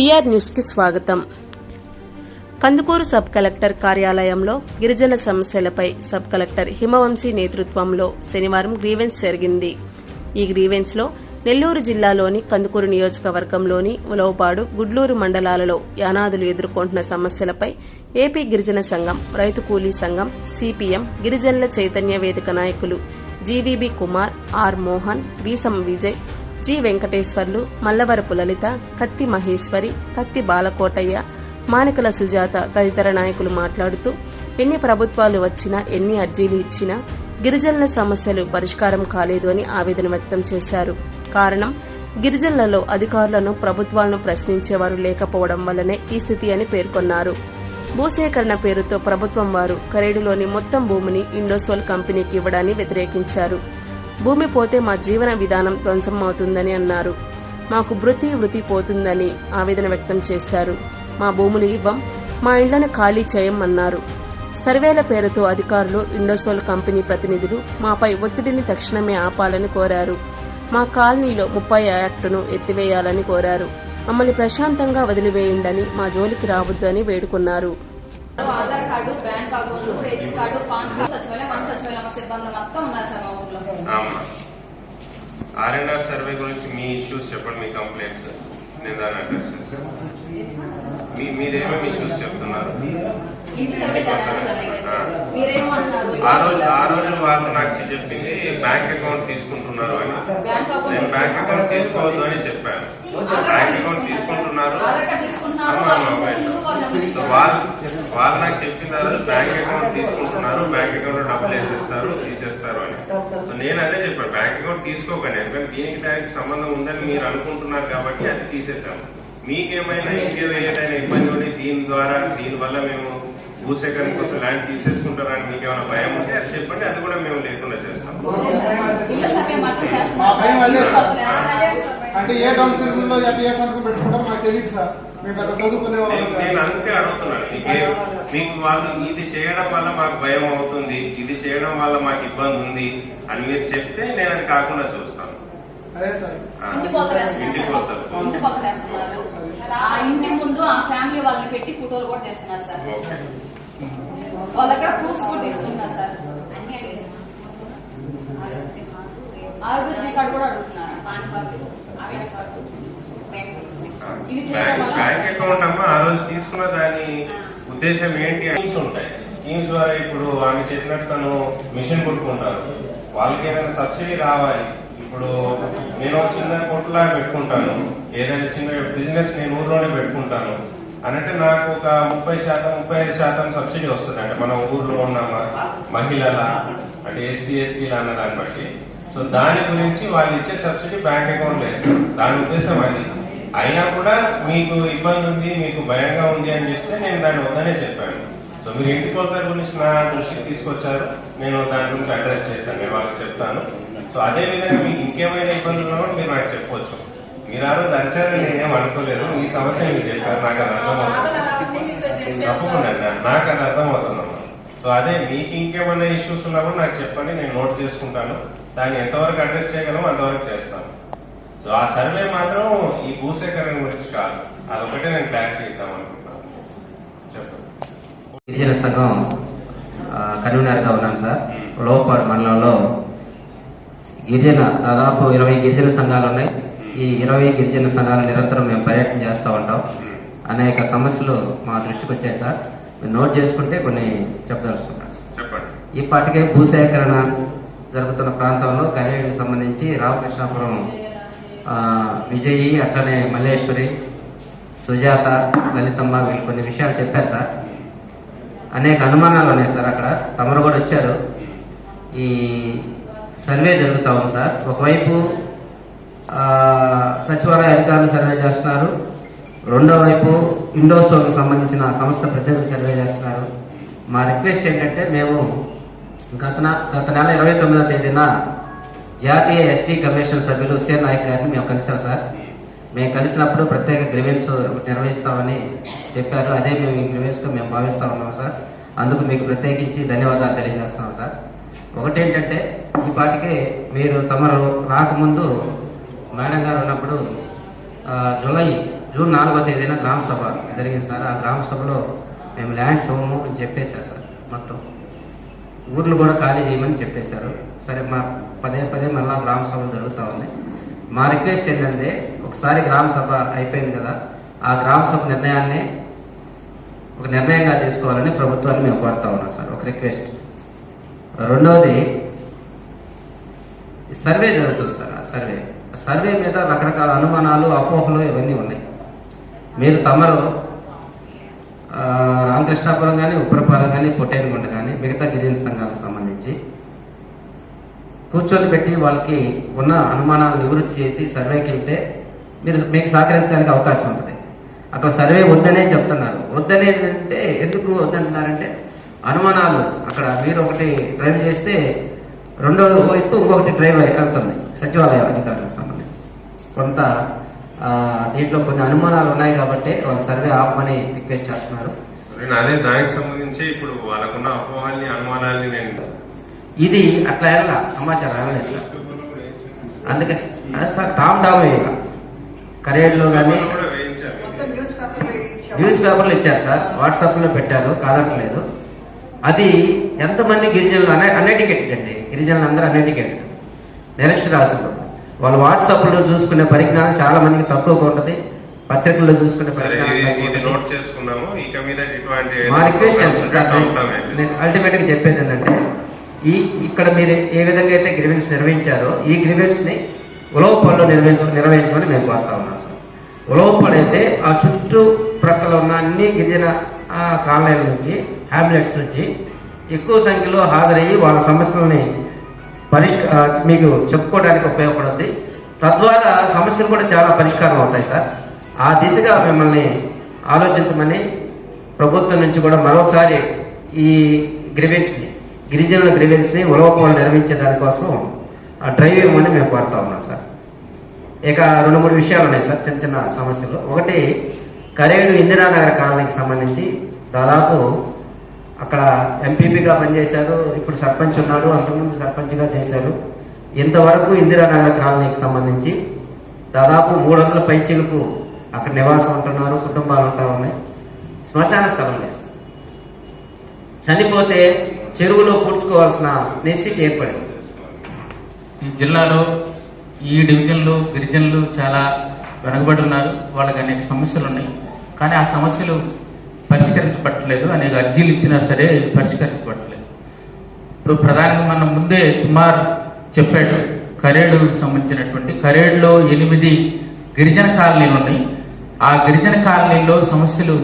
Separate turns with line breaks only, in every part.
PR న్యూస్కి స్వాగతం. Kandukur sub collector కార్యాలయంలో గిరిజన సమస్యలపై సబ్ కలెక్టర్ హిమవంశీ నేతృత్వంలో శనివారం గ్రీవెన్స్ జరిగింది. ఈ గ్రీవెన్స్లో నెల్లూరు జిల్లాలోని కందుకూరు నియోజకవర్గంలోని ఉలవపాడు గుడ్లూరు మండలాలలో యానాదులు ఎదుర్కొంటున్న సమస్యలపై ఏపీ గిరిజన సంఘం రైతు కూలీ సంఘం సిపిఎం గిరిజనుల చైతన్య వేదిక నాయకులు GVB Kumar R Mohan Veesam Vijay G Venkateswarlu Mallavarapu Lalitha Katti Maheswari Katti Balakotaiah మానికల Sujatha తదితర నాయకులు మాట్లాడుతూ ఎన్ని ప్రభుత్వాలు వచ్చినా ఎన్ని అర్జీలు ఇచ్చినా గిరిజనుల సమస్యలు పరిష్కారం కాలేదు అని ఆవేదన వ్యక్తం చేశారు. కారణం గిరిజనులలో అధికారులను ప్రభుత్వాలను ప్రశ్నించేవారు లేకపోవడం వల్లనే ఈ స్థితి అని పేర్కొన్నారు. భూసేకరణ పేరుతో ప్రభుత్వం వారు కరేడులోని మొత్తం భూమిని ఇండోసోల్ కంపెనీకి ఇవ్వడాన్ని వ్యతిరేకించారు. భూమి పోతే మా జీవన విధానం ధ్వంసం అవుతుందని అన్నారు. మాకు వృత్తి వృత్తి పోతుందని ఆవేదన వ్యక్తం చేశారు. మా భూములు ఇవ్వం మా ఇళ్ళను ఖాళీ చేయమన్నారు సర్వేల పేరుతో అధికారులు ఇండోసోల్ కంపెనీ ప్రతినిధులు మాపై ఒత్తిడిని తక్షణమే ఆపాలని కోరారు. మా కాలనీలో ముప్పై యాక్టును ఎత్తివేయాలని కోరారు. మమ్మల్ని ప్రశాంతంగా వదిలివేయండని మా జోలికి రావద్దు అని వేడుకున్నారు.
Aadhaar card bank account ration card PAN card సచివాలయం మన సచివాలయం సిబ్బందులు మొత్తం ఉన్నారు సార్ మా ఊర్లో.
ఆమా ఆర్ అండ్ ఆర్ సర్వే గురించి మీ ఇష్యూస్ చెప్పండి మీ కంప్లైంట్స్ నేను దాన్ని అడ్రస్ చేస్తాను. మీరేమేమి ఇష్యూస్ చెప్తున్నారు. ఆ. రోజు ఆ రోజు వాళ్ళు నాకు చెప్పింది బ్యాంక్ అకౌంట్ తీసుకుంటున్నారు అని. నేను బ్యాంక్ అకౌంట్ తీసుకోవద్దు అని చెప్పాను. బ్యాంక్ అకౌంట్ తీసుకుంటున్నారు వాళ్ళు వాళ్ళు నాకు చెప్పిన ఆ రోజు బ్యాంక్ అకౌంట్ తీసుకుంటున్నారు బ్యాంక్ అకౌంట్ డబ్బులు వేసేస్తారు తీసేస్తారు అని. సో నేను అదే చెప్పాను బ్యాంక్ అకౌంట్ తీసుకోకండి. ఎందుకంటే దీనికి దానికి సంబంధం ఉందని మీరు అనుకుంటున్నారు కాబట్టి అది తీసేసాము మీకేమైనా ఇంకేదో ఏదైనా ఇబ్బంది ఉండి దీని ద్వారా దీని వల్ల మేము భూసేకరణ కోసం ల్యాండ్ తీసేసుకుంటారని మీకు ఏమైనా భయం ఉంటే అది చెప్పండి అది కూడా మేము లేకుండా చేస్తాం.
చేస్తున్నారు
అంటే ఏ డౌన్ తిరుగుల్లో ఎట్లా అనుకుని పెట్టుకుంటాం మాకు తెలియదు సార్.
నేను అందుకే అడుగుతున్నాను మీకే మీకు వాళ్ళు ఇది చేయడం వల్ల మాకు భయం అవుతుంది ఇది చేయడం వల్ల మాకు ఇబ్బంది ఉంది అని మీరు చెప్తే నేను అది కాకుండా చూస్తాను. ఆ,
ఇంటి ముందు ఆ ఫ్యామిలీ వాళ్ళని పెట్టి ఫోటోలు కూడా చేస్తున్నారు సార్.
ఓకే
వాళ్ళ దగ్గర ప్రూఫ్స్ కూడా తీసుకుంటున్నారు సార్ ఆరోగ్యశ్రీ కార్డు కూడా అడుగుతున్నారు.
Bank account. అమ్మ ఆ రోజు తీసుకున్న దాని ఉద్దేశం ఏంటి స్కీమ్స్ ఉంటాయి. స్కీమ్స్ ద్వారా ఇప్పుడు ఆమె చెప్పినట్టు తను మిషన్ కొట్టుకుంటారు. వాళ్ళకి ఏదైనా సబ్సిడీ రావాలి. ఇప్పుడు నేను ఒక చిన్న కొట్టులా పెట్టుకుంటాను. ఏదైనా చిన్న బిజినెస్ నేను ఊర్లోనే పెట్టుకుంటాను. అనంటే నాకు ఒక ముప్పై శాతం ముప్పై ఐదు శాతం సబ్సిడీ వస్తుంది. అంటే మన ఊర్లో ఉన్న మహిళల అంటే ఎస్సీ ఎస్టీలు అన్న దాన్ని బట్టి. సో దాని గురించి వాళ్ళు ఇచ్చే సబ్సిడీ బ్యాంక్ అకౌంట్లో వేస్తారు. దాని ఉద్దేశం అది. అయినా కూడా మీకు ఇబ్బంది ఉంది మీకు భయంగా ఉంది అని చెప్తే నేను దాన్ని వద్దనే చెప్పాను. సో మీరు ఇంటి కొలత గురించి నా దృష్టికి తీసుకొచ్చారు. నేను దాని గురించి అడ్రస్ చేశాను నేను వాళ్ళకి చెప్తాను. సో అదే విధంగా మీకు ఇంకేమైనా ఇబ్బందులు ఉన్నా కూడా మీరు నాకు చెప్పవచ్చు మీరు ఆ రోజు అరిచారని నేనేం అనుకోలేదు ఈ సమస్య మీరు చెప్పారు. నాకు అది అర్థమవుతుంది తప్పకుండా నాకు అది అర్థమవుతుందమ్మా సో అదే మీకు ఇంకేమైనా ఇష్యూస్ ఉన్నా కూడా నాకు చెప్పండి. నేను నోట్ చేసుకుంటాను. దాన్ని ఎంతవరకు అడ్రస్ చేయగలమో అంతవరకు చేస్తాను. సో ఆ సర్వే మాత్రం ఈ భూసేకరణ గురించి కాదు. అదొకటే నేను క్లారిటీ ఇద్దాం అనుకుంటున్నాను. చెప్పండి.
గిరిజన సంఘం ఆ, కన్వీనర్గా ఉన్నాను సార్ లోపాడు మండలంలో గిరిజన దాదాపు ఇరవై గిరిజన సంఘాలు ఉన్నాయి. ఈ ఇరవై గిరిజన సంఘాలు నిరంతరం మేము పర్యటన చేస్తూ ఉంటాం. అనేక సమస్యలు మా దృష్టికి వచ్చాయి సార్. నోట్ చేసుకుంటే కొన్ని చెప్పదలుచుకుంటాను.
చెప్పండి.
ఈ పాటికే భూసేకరణ జరుగుతున్న ప్రాంతంలో కరేడుకు సంబంధించి రామకృష్ణాపురం విజయి అట్లనే మల్లేశ్వరి సుజాత లలితమ్మ వీళ్ళు కొన్ని విషయాలు చెప్పారు సార్. అనేక అనుమానాలు ఉన్నాయి సార్ అక్కడ. తమరు కూడా వచ్చారు. ఈ సర్వే జరుగుతా ఉంది సార్. ఒకవైపు సచివాలయ అధికారులు సర్వే చేస్తున్నారు. రెండో వైపు ఇండోసోకి సంబంధించిన సంస్థ ప్రత్యేక సర్వే చేస్తున్నారు. మా రిక్వెస్ట్ ఏంటంటే మేము గత గత నెల ఇరవై తొమ్మిదో తేదీన జాతీయ ఎస్టీ కమిషన్ సభ్యులు హుసేన్ నాయక్ గారిని మేము కలిసాం సార్. మేము కలిసినప్పుడు ప్రత్యేక గ్రివెన్స్ నిర్వహిస్తామని చెప్పారు. అదే మేము ఈ గ్రివెన్స్ మేము భావిస్తా ఉన్నాం సార్. అందుకు మీకు ప్రత్యేకించి ధన్యవాదాలు తెలియజేస్తాం సార్. ఒకటేంటంటే ఈ పాటికి మీరు తమరు రాకముందు మేడం గారు ఉన్నప్పుడు జూలై జూన్ నాలుగో తేదీన గ్రామ సభ జరిగింది సార్. ఆ గ్రామ సభలో మేము ల్యాండ్స్ ఇవ్వము అని చెప్పేశారు సార్ మొత్తం. ఊర్లు కూడా ఖాళీ చేయమని చెప్పేశారు. సరే మా పదే పదే మళ్ళా గ్రామ సభలు జరుగుతూ ఉన్నాయి. మా రిక్వెస్ట్ ఏంటంటే ఒకసారి గ్రామ సభ అయిపోయింది కదా ఆ గ్రామ సభ నిర్ణయాన్ని ఒక నిర్ణయంగా తీసుకోవాలని ప్రభుత్వాన్ని మేము కోరుతా ఉన్నాం సార్ ఒక రిక్వెస్ట్. రెండవది సర్వే జరుగుతుంది సార్ ఆ సర్వే. సర్వే మీద రకరకాల అనుమానాలు అపోహలు ఇవన్నీ ఉన్నాయి. మీరు తమరు రామకృష్ణాపురం కానీ ఉప్పరపాలెం కానీ పొట్టేరుగుంట కానీ మిగతా గిరిజన సంఘాలకు సంబంధించి కూర్చొని పెట్టి వాళ్ళకి ఉన్న అనుమానాలు నివృత్తి చేసి సర్వేకి వెళ్తే మీరు మీకు సహకరించడానికి అవకాశం ఉంటుంది. అక్కడ సర్వే వద్దనే చెప్తున్నారు. వద్దనేది అంటే ఎందుకు వద్దంటున్నారంటే అనుమానాలు అక్కడ మీరు ఒకటి డ్రైవ్ చేస్తే రెండో వైపు ఇంకొకటి డ్రైవ్ వెళ్తుంది. సచివాలయ అధికారులకు సంబంధించి. కొంత ఆ, దీంట్లో కొన్ని అనుమానాలు ఉన్నాయి కాబట్టి వాళ్ళు సర్వే ఆపమని రిక్వెస్ట్ చేస్తున్నారు.
నేను అదే దానికి సంబంధించి ఇప్పుడు వాళ్ళకున్న అపోహల్ని అనుమానాల్ని నేను
ఇది అట్లా వెళ్ళా సమాచారం వెళ్ళలేదు సార్. అందుకని అదే సార్ టామ్ డౌన్ వేయాల కరేడ్లో కానీ న్యూస్ పేపర్లు ఇచ్చారు. సార్. వాట్సాప్లో పెట్టారు కాదట్లేదు అది ఎంతమంది గిరిజనులు? అనే అన్ఎటికెట్ అండి గిరిజనులు అందరూ అన్ఎటికెట్ నిరక్షరాస్యులు వాళ్ళు వాట్సాప్లో చూసుకునే పరిజ్ఞానం చాలా మందికి తక్కువగా ఉంటుంది. పత్రికల్లో చూసుకునే పరిజ్ఞానం అల్టిమేట్గా చెప్పేది ఏంటంటే ఈ ఇక్కడ మీరు ఏ విధంగా అయితే గ్రివెన్స్ నిర్వహించారో ఈ గ్రివెన్స్ని ఉలవపాడులో నిర్వహించ నిర్వహించమని మేము కోరుతా ఉన్నాం సార్. ఉలవపాడు అయితే ఆ చుట్టూ ప్రక్కల ఉన్న అన్ని గిరిజన కాలనీల నుంచి హ్యాబ్లెట్స్ నుంచి ఎక్కువ సంఖ్యలో హాజరయ్యి వాళ్ళ సమస్యలని పరిష్క మీకు చెప్పుకోవడానికి ఉపయోగపడుద్ది. తద్వారా సమస్యలు కూడా చాలా పరిష్కారం అవుతాయి సార్. ఆ దిశగా మిమ్మల్ని ఆలోచించమని ప్రభుత్వం నుంచి కూడా మరోసారి ఈ గ్రివెన్స్ని గిరిజనుల గ్రివెన్స్ని ఉలవపోలు నిర్మించే దానికోసం ఆ డ్రైవ్ ఇవ్వమని మేము కోరుతా ఉన్నాం సార్. ఇక రెండు మూడు విషయాలు ఉన్నాయి సార్ చిన్న చిన్న సమస్యలు. ఒకటి కరేడు ఇందిరానగర్ కాలనీకి సంబంధించి దాదాపు అక్కడ ఎంపీపీగా పనిచేశారు ఇప్పుడు సర్పంచ్ ఉన్నాడు అంతకుముందు సర్పంచ్గా చేశారు. ఇంతవరకు ఇందిరానగర్ కాలనీకి సంబంధించి దాదాపు మూడు వందల పైచీలకు అక్కడ నివాసం ఉంటున్నారు కుటుంబాలు ఉంటా ఉన్నాయి. శ్మశాన స్థలం లేదు. చనిపోతే చెరువులో పూడ్చుకోవాల్సిన నెసిటీ ఏర్పడింది.
ఈ జిల్లాలో ఈ డివిజన్లు గిరిజనులు చాలా వెనకబడి ఉన్నారు. వాళ్ళకి అనేక సమస్యలు ఉన్నాయి. కానీ ఆ సమస్యలు పరిష్కరించబట్టలేదు అనేక అర్జీలు ఇచ్చినా సరే పరిష్కరించబట్టలేదు. ఇప్పుడు ప్రధానంగా మనం ముందే కుమార్ చెప్పాడు కరేడుకు సంబంధించినటువంటి కరేడులో ఎనిమిది గిరిజన కాలనీలు ఉన్నాయి. ఆ గిరిజన కాలనీలో సమస్యలు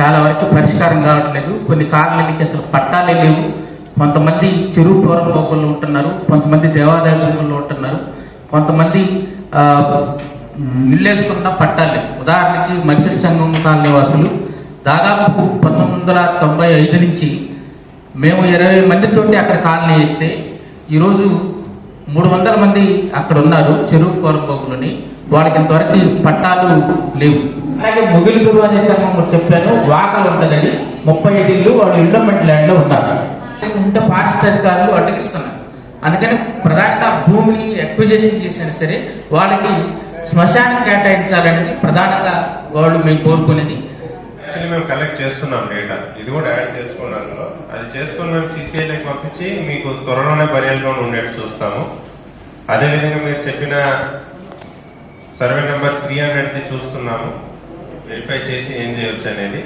చాలా వరకు పరిష్కారం కావట్లేదు. కొన్ని కాలనీలకి అసలు పట్టాలే లేవు. కొంతమంది చెరువు పూర్వపోకుల్లో ఉంటున్నారు కొంతమంది దేవాదాయ భూముల్లో ఉంటున్నారు. కొంతమంది ఆ, ఇల్లేసుకున్న పట్టాలే. ఉదాహరణకి మత్స్య సంఘం కాలనీ వాసులు దాదాపు పంతొమ్మిది వందల తొంభై ఐదు నుంచి మేము ఇరవై మందితోటి అక్కడ కాలనీ వేస్తే ఈరోజు మూడు వందల మంది అక్కడ ఉన్నారు చెరువు కోరపోకులని వాళ్ళకి ఇంతవరకు పట్టాలు లేవు. అలాగే ముగిలిపురు అనే సంఘం చెప్పాను వాకలు ఉంటుందని. ముప్పై ఐదు ఇల్లు వాళ్ళు ఇండోమెంట్ ల్యాండ్లో ఉన్నారు. ఉంటే పారిశుద్ధ అధికారులు అడ్డగిస్తున్నారు. అందుకని ప్రధానంగా భూమిని ఎక్విజేషన్ చేసినా సరే వాళ్ళకి శ్మశానం కేటాయించాలనేది ప్రధానంగా వాళ్ళు మేము కోరుకునేది.
యాక్చువల్లీ మేము కలెక్ట్ చేస్తున్నాం డేటా ఇది కూడా యాడ్ చేసుకున్నాను అది చేసుకుని మేము సీసీఐలోకి పంపించి మీకు త్వరలోనే పర్యాలలో ఉండేట్టు చూస్తాము. అదేవిధంగా మీరు చెప్పిన సర్వే నెంబర్ త్రీ హండ్రెడ్ది చూస్తున్నాము. వెరిఫై చేసి ఏం చేయొచ్చు అనేది.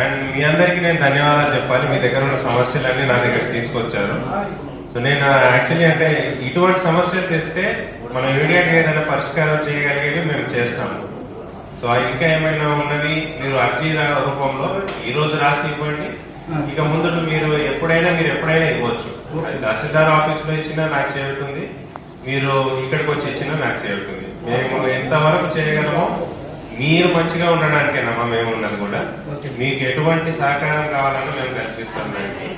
అండ్ మీ అందరికీ నేను ధన్యవాదాలు చెప్పాలి. మీ దగ్గర ఉన్న సమస్యలన్నీ నా దగ్గర తీసుకొచ్చారు. సో నేను యాక్చువల్లీ అంటే ఇటువంటి సమస్యలు తెస్తే మనం ఇమీడియట్గా ఏదైనా పరిష్కారం చేయగలిగేవి మేము చేస్తాము. సో ఇంకా ఏమైనా ఉన్నవి మీరు అర్జీ రూపంలో ఈ రోజు రాసి ఇవ్వండి ఇక ముందు మీరు ఎప్పుడైనా మీరు ఎప్పుడైనా ఇవ్వచ్చు. తహసీల్దార్ ఆఫీస్లో ఇచ్చినా నాకు చేరుతుంది. మీరు ఇక్కడికి వచ్చి ఇచ్చినా నాకు చేరుతుంది. మేము ఎంతవరకు చేయగలమో మీరు మంచిగా ఉండడానికేనమ్మా మేము ఉన్నది కూడా. మీకు ఎటువంటి సహకారం కావాలన్నా మేము కల్పిస్తాం దానికి